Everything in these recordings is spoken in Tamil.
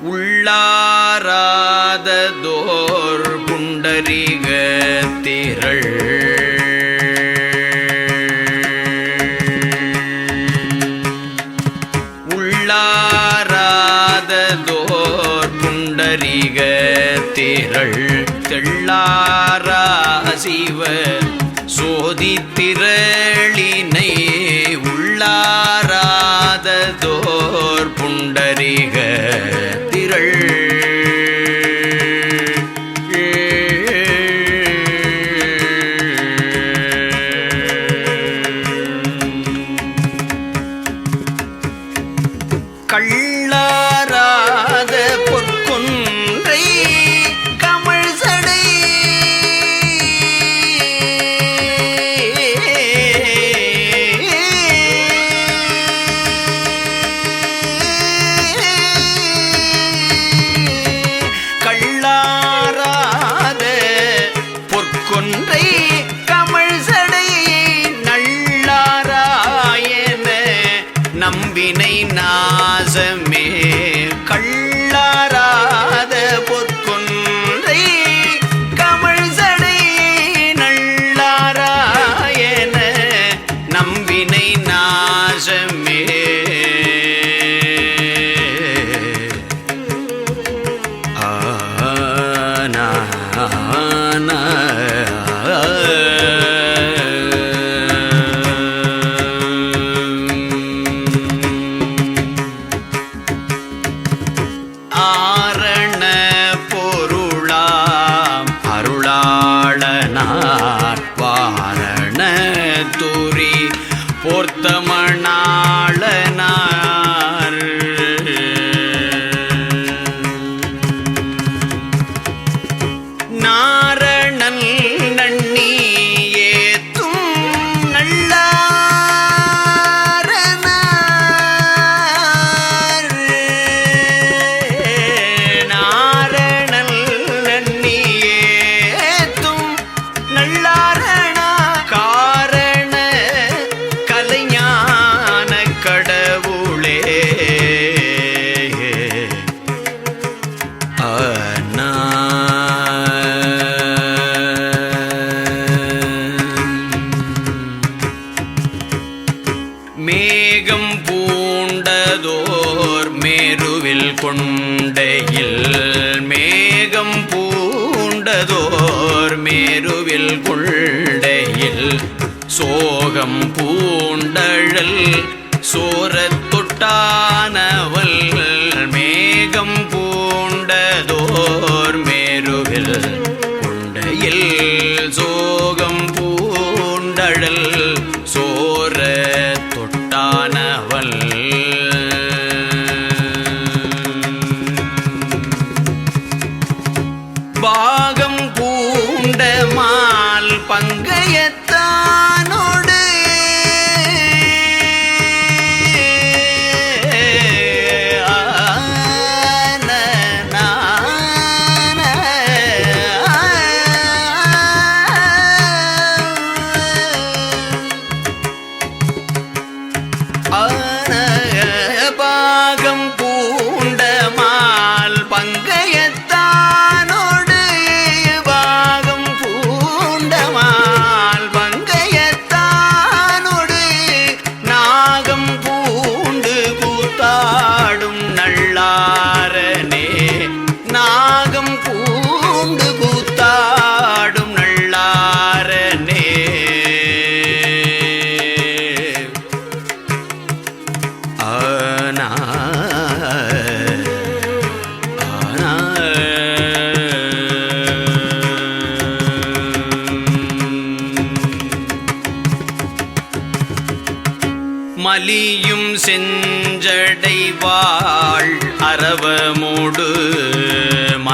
உள்ளாராததோர் புண்டரீக திரள். உள்ளாராததோர் புண்டரீக திரள். தெள்ளாரா சிவ சோதி திரள்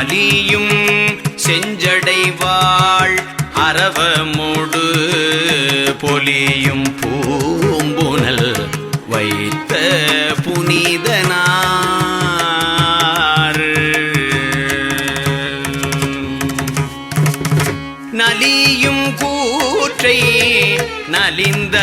மதியும் செஞ்சடைவாள் அரவமோடு பொலியும் பூம்புனல் வைத்த புனிதனார். நலியும் கூற்றை நலிந்த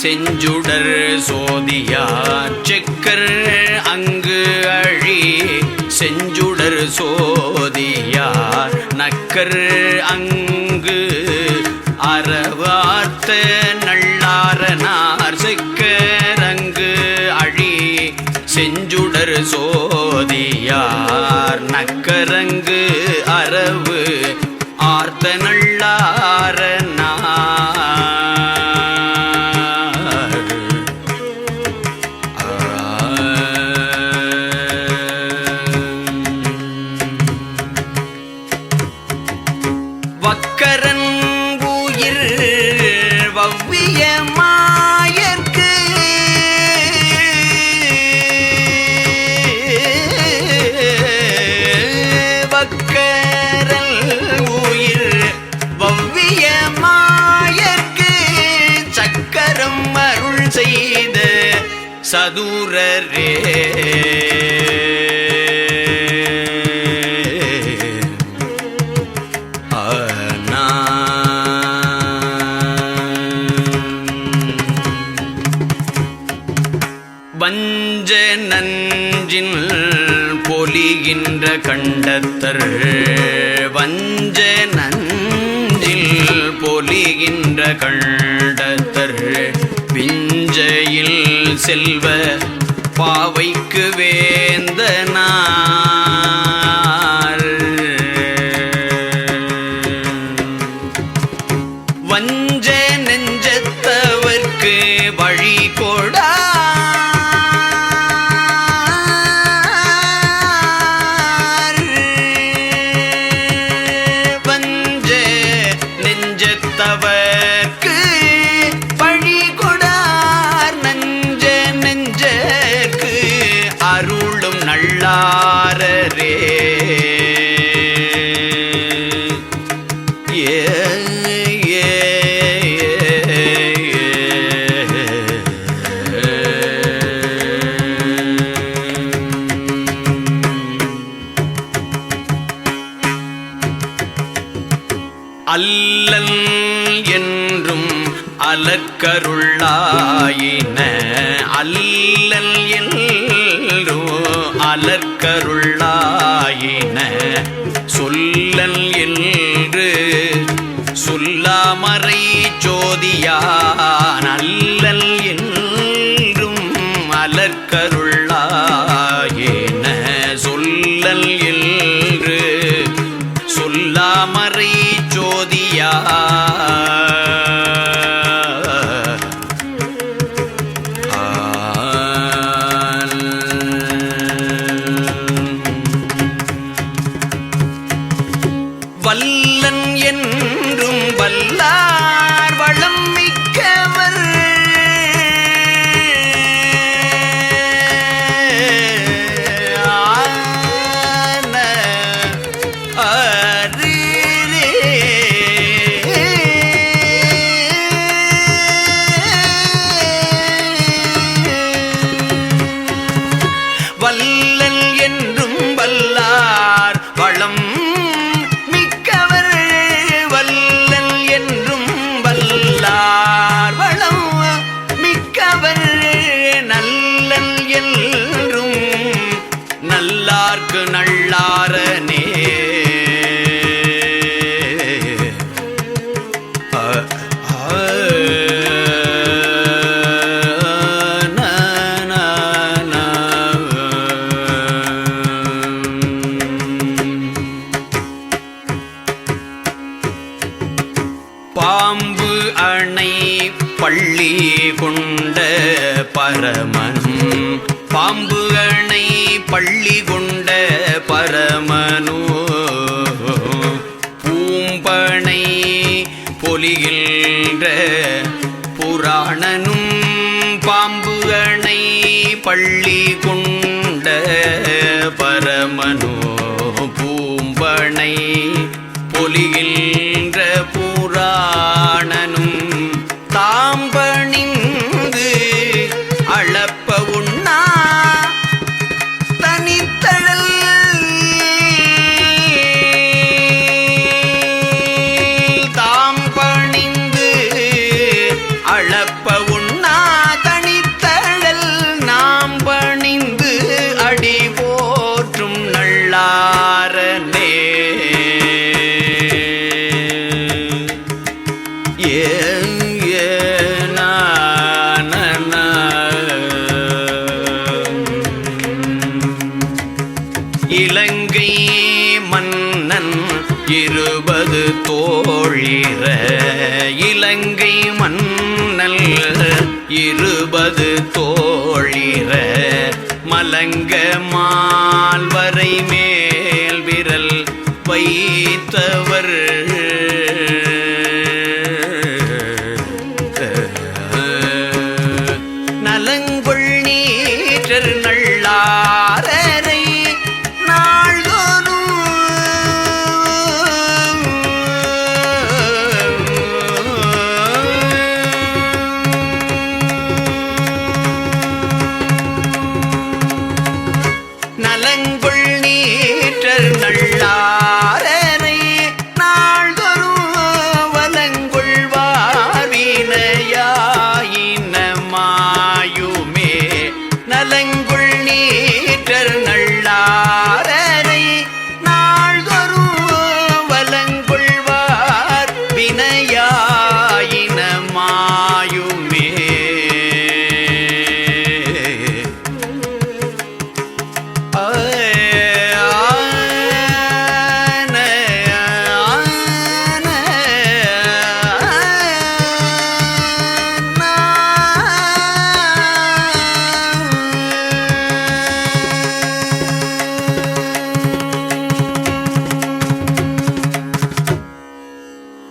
செஞ்சுடர் சோதியார் செக்கர் அங்கு அழி செஞ்சுடர் சோதியார் நக்கர் அங்கு அறவார்த்த நள்ளாரனார் செக்கர் அங்கு அழி செஞ்சுடர் சோதியார் நக்கரங்கு அரவு ஆர்த்த சதுரரே வஞ்ச நஞ்சின் பொலிகின்ற கண்டத்தர். வஞ்ச நஞ்சில் பொலிகின்ற கண்டத்தர். விஞ்சையில் செல்வ பாவைக்கு வேந்தனா. அல்லன் என்றும் அலக்கருள்ளாயின அல்லல் என்றோ அலக்கருள்ளாயின சொல்லல் என்று சொல்லாமறை ஜோதியான் அல்லல் வல்லன் என்றும் வல்லா பொலிகின்ற இருபது தோழிர இலங்கை மன்னல் இருபது தோழிர மலங்க மால்வரை மே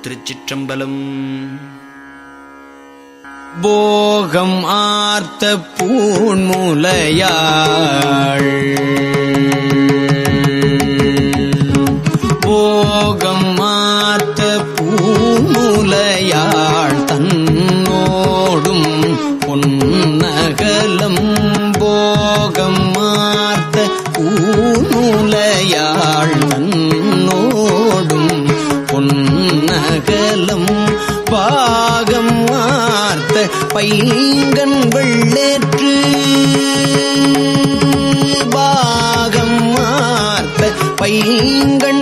திருச்சிற்றம்பலம். போகம் ஆர்த்த பூன்முலையாள் பாகம் மார்த்த பைங்கன் வெள்ளேற்று. பாகம் மார்த்த பைங்கன்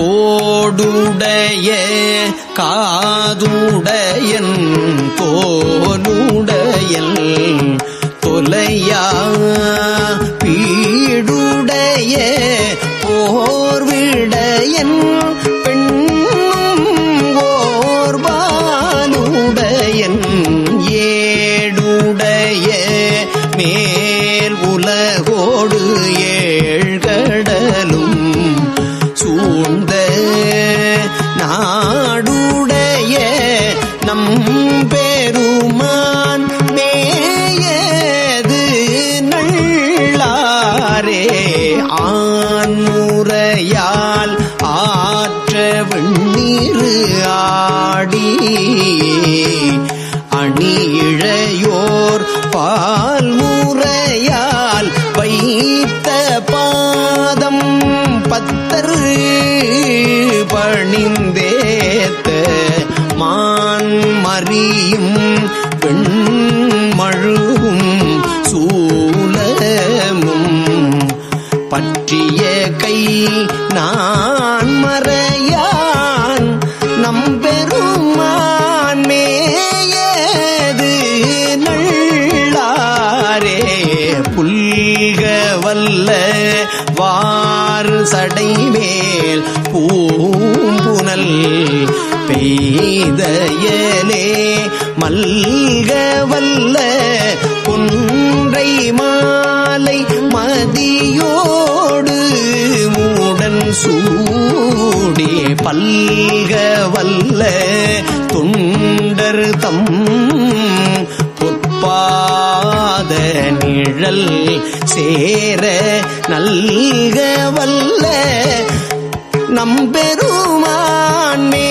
தோடுடைய காதுடையன் தோலுடையல் தொலையா பீடுடைய போர்விடையன். ஆற்ற வெண்ணீரு ஆடி அணியழையோர் பால் முறையால் வைத்த பாதம் பத்தர் பணிந்தேத்த மான் மறியும் பூம்புனல் பெய்தயலே மல்க வல்ல குன்றை மாலை மதியோடு மூடன் சூடி பல்க வல்ல துண்டர் தம் பொற்பாத நிழல் சேர நல்க வல்ல நம்பெருமான் மே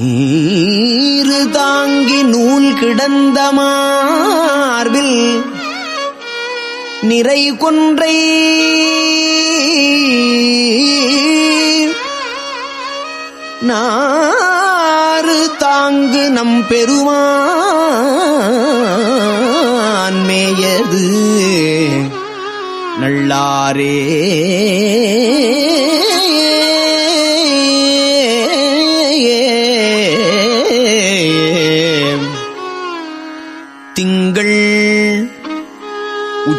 நீரு தாங்கி நூல் கிடந்த மார்பில் நிறை கொன்றை நாறு தாங்கு நம் பெருமான் மேயது நல்லாரே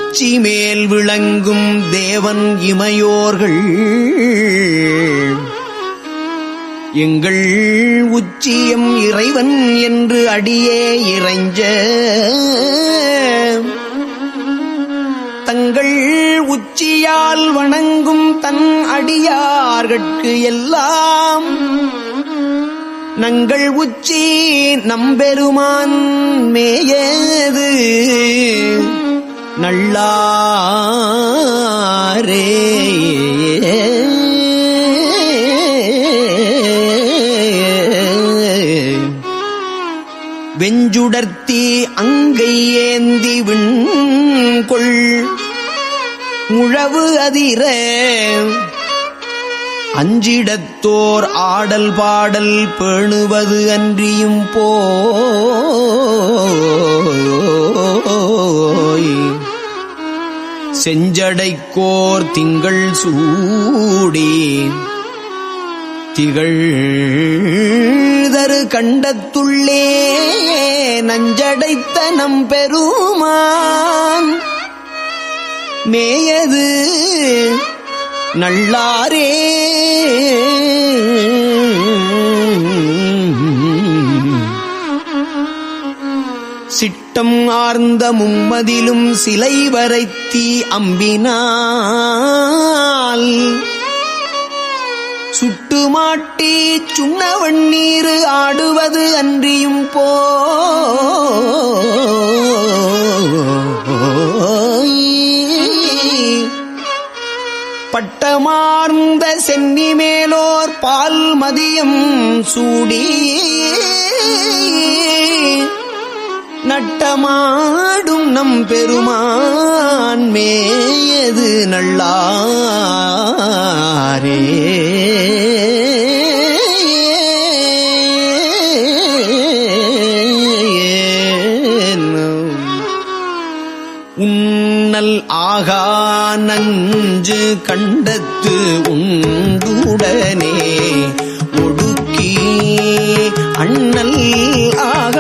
உச்சி மேல் விளங்கும் தேவன் இமையோர்கள். எங்கள் உச்சியம் இறைவன் என்று அடியே இறைஞ்ச தங்கள் உச்சியால் வணங்கும் தன் அடியார்கட்கு எல்லாம். நங்கள் உச்சி நம்பெருமான் மேயது. நல்லாரே. வெஞ்சுடர்த்தி அங்கை ஏந்தி விண்கொள். முழவு அதிர. அஞ்சிடத்தோர் ஆடல் பாடல் பேணுவது அன்றியும் போ. செஞ்சடைக்கோர் திங்கள் சூடி திகழ்தரு கண்டத்துள்ளே நஞ்சடைத்த நம் பெருமான். மேயது நல்லாரே. சிட்டம் ஆர்ந்த மும்மதிலும் சிலை வரைத்தி அம்பினால் சுட்டுமாட்டி சுண்ணவண்ணீர் ஆடுவது அன்றியும் போ. பட்டமார்ந்த சென்னி மேலோர் பால் மதியம் சூடி. நட்டமாடும் நம் பெருமான் மேயது நல்லாரே. உன்னல் ஆகா நஞ்சு கண்டத்து உண்டுடனே ஒடுக்கி அண்ணல் ஆக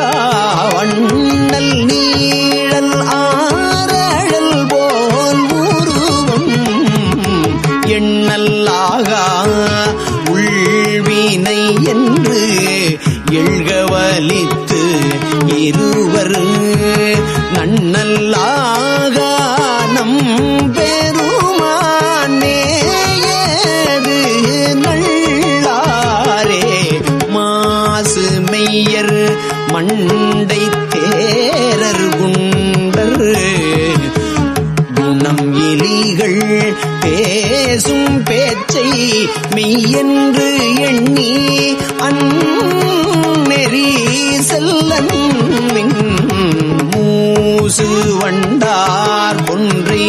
மெய்யென்று எண்ணி அந்நெறி செல்லன் மூசு வண்டார் ஒன்றி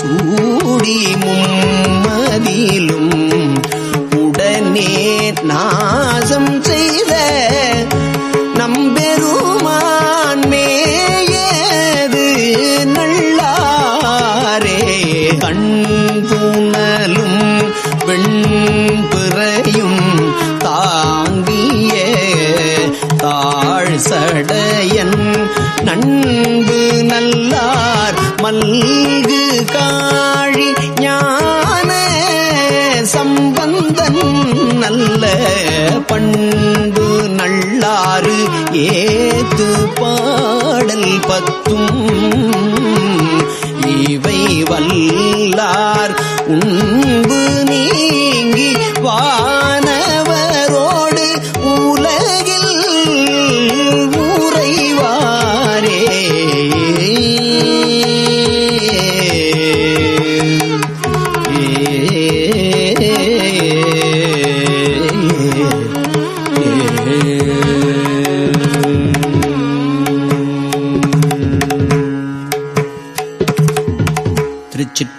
சூடி மும்மதிலும் உடனே நாசம் செய்த நம்பெரும் மல்கு காழி ஞான சம்பந்தன் நல்ல பண்பு நல்லாறு ஏத்து பாடல் பத்தும்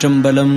चम्बलम्